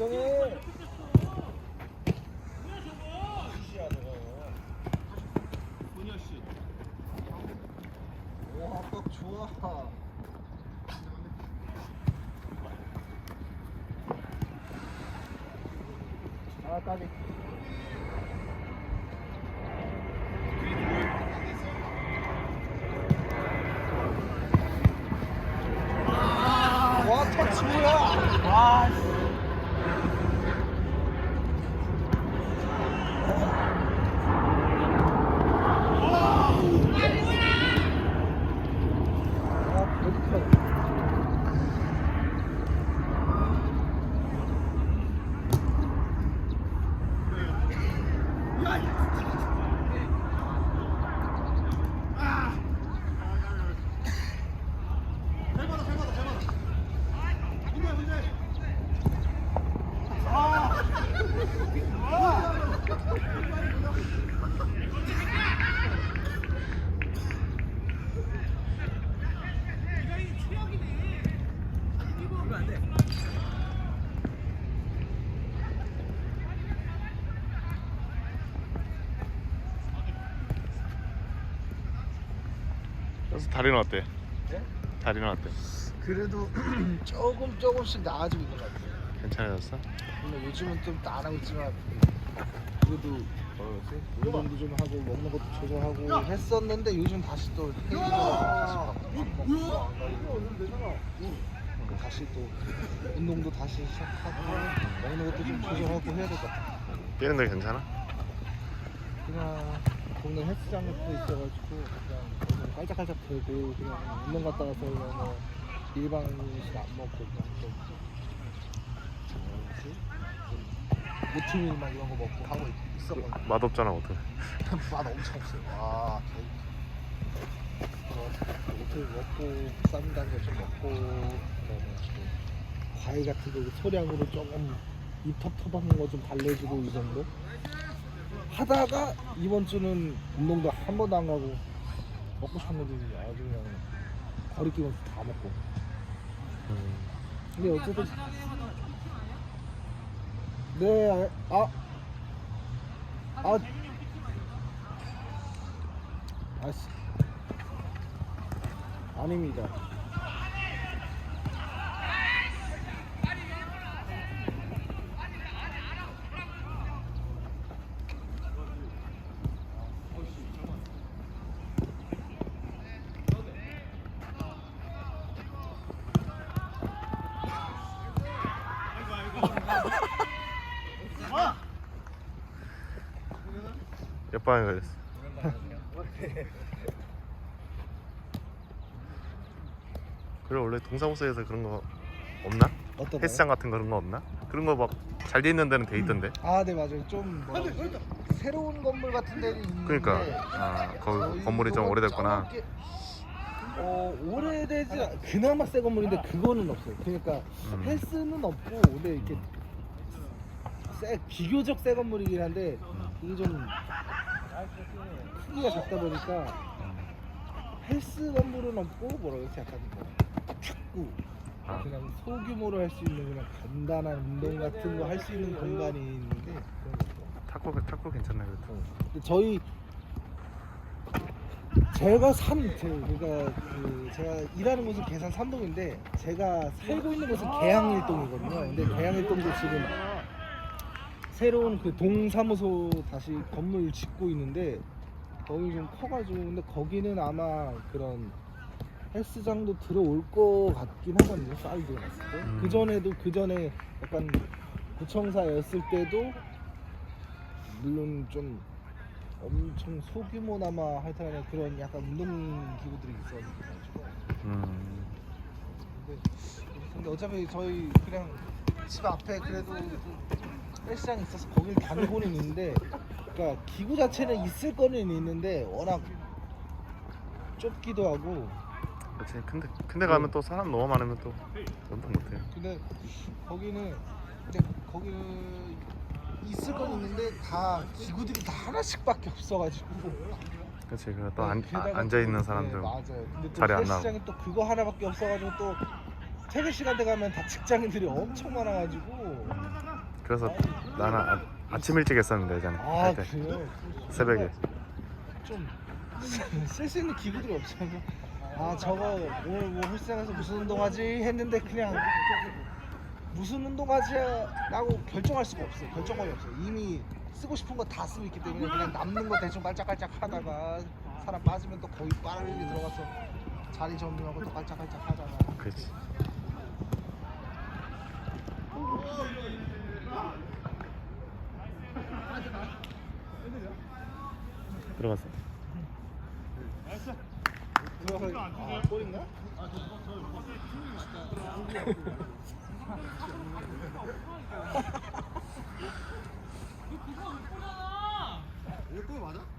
아. 아 까비. 와 터치 뭐야? 와. 아, 어떡하냐. 그래서 다리는 어때? 네? 다리는 어때? 그래도 조금 조금씩 나아지고 있는 것 같아요. 괜찮아졌어? 근데 요즘은 좀 안 하고 있지만 그래도 뭐였지? 운동도 좀 하고 먹는 것도 조절하고 했었는데 요즘 다시 또 헬기로 다시 또 운동도 다시 시작하고 먹는 것도 좀 조절하고 해야 될 것 같아. 뛰는 데 괜찮아? 그냥 동네 헬스장 옆에 있어가지고 그냥 깔짝깔짝 대고 그냥 운동 갔다 와서 그냥 뭐 일반 음식 안 먹고 그냥 좀 뭐지? 좀 오트밀 막 이런 거 먹고 하고 있- 있었거든. 맛없잖아 어떡해 맛 엄청 없어요. 와, 오트밀 먹고 쌈 단 거 좀 먹고 그다음에 또 과일 같은 거 소량으로 조금 입 텁텁한 거좀 달래주고 이 정도. 하다가 이번 주는 운동도 한 번도 안 가고 먹고 싶은 것들이 아주 그냥 거리낌 없이 다 먹고. 음. 근데 어쨌든 네, 아, 아, 아 씨, 아닙니다. 몇 방에 걸렸어? 그래 원래 동사무소에서 그런 거 없나? 어떤 헬스장 같은 거 그런 거 없나? 그런 거 막 잘 돼 있는 데는 돼 있던데 아, 네 맞아요. 좀 뭐라 그러지? 새로운 건물 같은 데는 있는데. 그러니까 아 거기 저희 건물이 좀 오래됐구나 저렇게, 어 오래되지 않- 그나마 새 건물인데 그거는 없어요. 그러니까 음. 헬스는 없고 근데 이렇게 새 비교적 새 건물이긴 한데 이게 좀 크기가 작다 보니까 헬스 건물은 없고 뭐라 그러지 약간 뭐 탁구 아. 그냥 소규모로 할 수 있는 그냥 간단한 운동 같은 거 할 수 있는 공간이 있는데. 탁구 탁구 괜찮네 그래도 근데 저희 제가 산 제, 그러니까 그 제가 일하는 곳은 계산 삼동인데 제가 살고 있는 곳은 계양일동이거든요. 근데 계양일동도 지금 새로운 그 동사무소 다시 건물 짓고 있는데 거기 좀 커가지고 근데 거기는 아마 그런 헬스장도 들어올 것 같긴 하거든요. 사이즈가 봤을 때. 음. 그 전에도 그 전에 약간 구청사였을 때도 물론 좀 엄청 소규모나마 하여튼 그런 약간 운동 기구들이 있어가지고 음. 근데, 근데 어차피 저희 그냥 집 앞에 그래도 그 헬스장이 있어서 거길 다니고는 있는데 그러니까 기구 자체는 있을 거는 있는데 워낙 좁기도 하고. 그렇지 근데 근데 가면 또 사람 너무 많으면 또 운동 못해. 근데 거기는 근데 거기는 있을 건 있는데 다 기구들이 다 하나씩밖에 없어가지고. 그렇지 그래 또 네, 안, 게다가 앉아 있는 또- 사람들 네, 맞아요. 근데 또 자리 안 나오고. 헬스장이 또 그거 하나밖에 없어가지고 또 퇴근 시간대 가면 다 직장인들이 엄청 많아가지고 그래서 나는 아, 아침 일찍 했었는데 예전에 아 할 때. 그래요? 새벽에 좀 쓸 수 있는 기구들이 없잖아. 아 저거 오늘 뭐 헬스장에서 무슨 운동하지 했는데 그냥 무슨 운동하지라고 결정할 수가 없어요. 결정권이 없어요. 이미 쓰고 싶은 거 다 쓰고 있기 때문에 그냥 남는 거 대충 깔짝깔짝 하다가 사람 빠지면 또 거의 빠르게 들어가서 자리 정리하고 또 깔짝깔짝 하다가 그렇지 들어갔어 아? 이거 골 맞아?